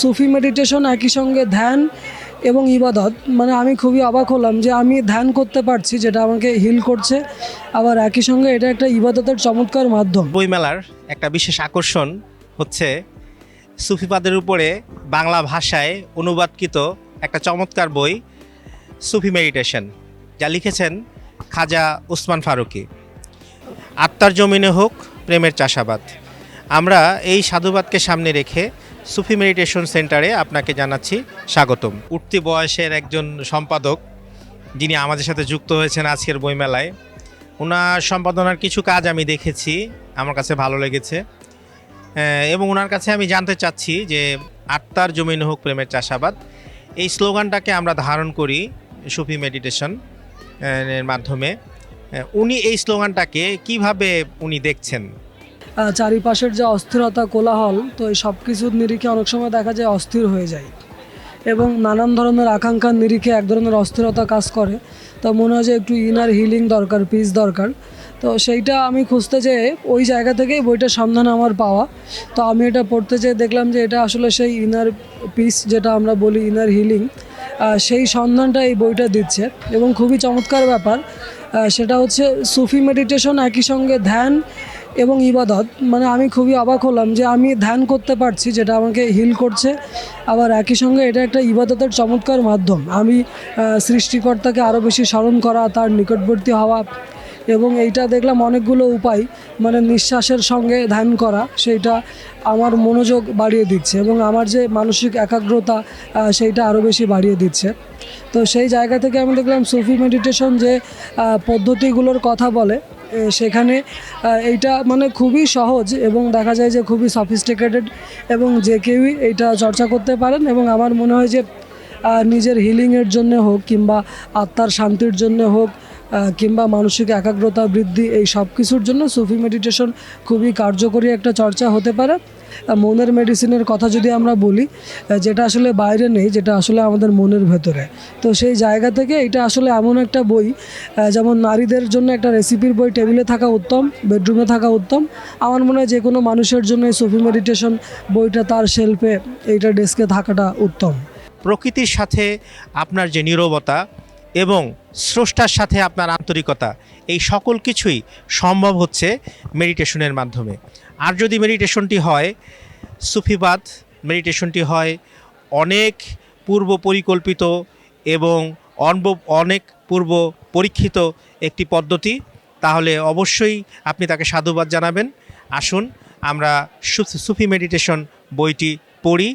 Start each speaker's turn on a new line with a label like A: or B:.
A: সুফি meditation একই সঙ্গে ধ্যান এবং ইবাদত। মানে আমি খুবই অবাক হলাম যে আমি ধ্যান করতে পারছি, যেটা আমাকে হিল করছে, আবার একই সঙ্গে এটা একটা ইবাদতের চমৎকার মাধ্যম।
B: বইমেলার একটা বিশেষ আকর্ষণ হচ্ছে সুফিবাদের উপরে বাংলা ভাষায় অনুবাদকৃত একটা চমৎকার বই, সুফি মেডিটেশন যা লিখেছেন খাজা উসমান ফারুকি। আত্মার জমিনে হোক প্রেমের চাষাবাদ। আমরা এই সাধুবাদকে সামনে রেখে সুফি মেডিটেশন সেন্টারে আপনাকে জানাচ্ছি স্বাগতম। উঠতি বয়সের একজন সম্পাদক, যিনি আমাদের সাথে যুক্ত হয়েছেন আজকের বইমেলায়। ওনার সম্পাদনার কিছু কাজ আমি দেখেছি, আমার কাছে ভালো লেগেছে। এবং ওনার কাছে আমি জানতে চাচ্ছি যে আত্মার জমিন হোক প্রেমের চাষাবাদ, এই স্লোগানটাকে আমরা ধারণ করি সুফি মেডিটেশন এর মাধ্যমে। উনি এই স্লোগানটাকে কীভাবে উনি দেখছেন?
A: চারিপাশের যে অস্থিরতা, কোলাহল, তো এই সব কিছুর নিরিখে অনেক সময় দেখা যায় অস্থির হয়ে যায়। এবং নানান ধরনের আকাঙ্ক্ষার নিরিখে এক ধরনের অস্থিরতা কাজ করে। তো মনে হয় যে একটু ইনার হিলিং দরকার পিস দরকার। তো সেইটা আমি খুঁজতে যেয়ে ওই জায়গা থেকেই বইটার সন্ধান আমার পাওয়া। তো আমি এটা পড়তে যেয়ে দেখলাম যে এটা আসলে সেই ইনার পিস যেটা আমরা বলি ইনার হিলিং সেই সন্ধানটা এই বইটা দিচ্ছে। এবং খুবই চমৎকার ব্যাপার সেটা হচ্ছে সুফি মেডিটেশন একই সঙ্গে ধ্যান এবং ইবাদত। মানে আমি খুবই অবাক হলাম যে আমি ধ্যান করতে পারছি, যেটা আমাকে হিল করছে। আবার একই সঙ্গে এটা একটা ইবাদতের চমৎকার মাধ্যম। আমি সৃষ্টিকর্তাকে আরও বেশি স্মরণ করা, তার নিকটবর্তী হওয়া এবং এইটা দেখলাম অনেকগুলো উপায় মানে নিঃশ্বাসের সঙ্গে ধ্যান করা, সেইটা আমার মনোযোগ বাড়িয়ে দিচ্ছে এবং আমার যে মানসিক একাগ্রতা সেইটা আরও বেশি বাড়িয়ে দিচ্ছে। তো সেই জায়গা থেকে আমি দেখলাম সুফি মেডিটেশন যে পদ্ধতিগুলোর কথা বলে। সেখানে এইটা মানে খুবই সহজ এবং দেখা যায় যে খুবই সফিস্টিকেটেড এবং যে কেউই এইটা চর্চা করতে পারেন এবং আমার মনে হয় যে নিজের হিলিংয়ের জন্য হোক কিংবা আত্মার শান্তির জন্য হোক কিংবা মানসিক একাগ্রতা, বৃদ্ধি এই সব কিছুর জন্য সুফি মেডিটেশন খুবই কার্যকরী একটা চর্চা হতে পারে। মনের মেডিসিনের কথা যদি আমরা বলি যেটা আসলে বাইরে নেই, যেটা আসলে আমাদের মনের ভেতরে। তো সেই জায়গা থেকে এটা আসলে এমন একটা বই যেমন নারীদের জন্য একটা রেসিপির বই, টেবিলে থাকা উত্তম বেডরুমে থাকা উত্তম। আমার মনে হয় যে কোনো মানুষের জন্য এই সুফি মেডিটেশন বইটা তার শেল্ফে এইটা ডেস্কে থাকাটা উত্তম।
B: প্রকৃতির সাথে আপনার যে নীরবতা এবং স্রষ্টার সাথে আপনার আন্তরিকতা, এই সকল কিছুই সম্ভব হচ্ছে মেডিটেশনের মাধ্যমে। আর যদি মেডিটেশনটি হয়, সুফিবাদ মেডিটেশনটি হয়, অনেক পূর্ব পরিকল্পিত এবং অনেক পূর্ব পরীক্ষিত একটি পদ্ধতি, তাহলে অবশ্যই আপনি তাকে সাধুবাদ জানাবেন। আসুন, আমরা সুফি মেডিটেশন বইটি পড়ি।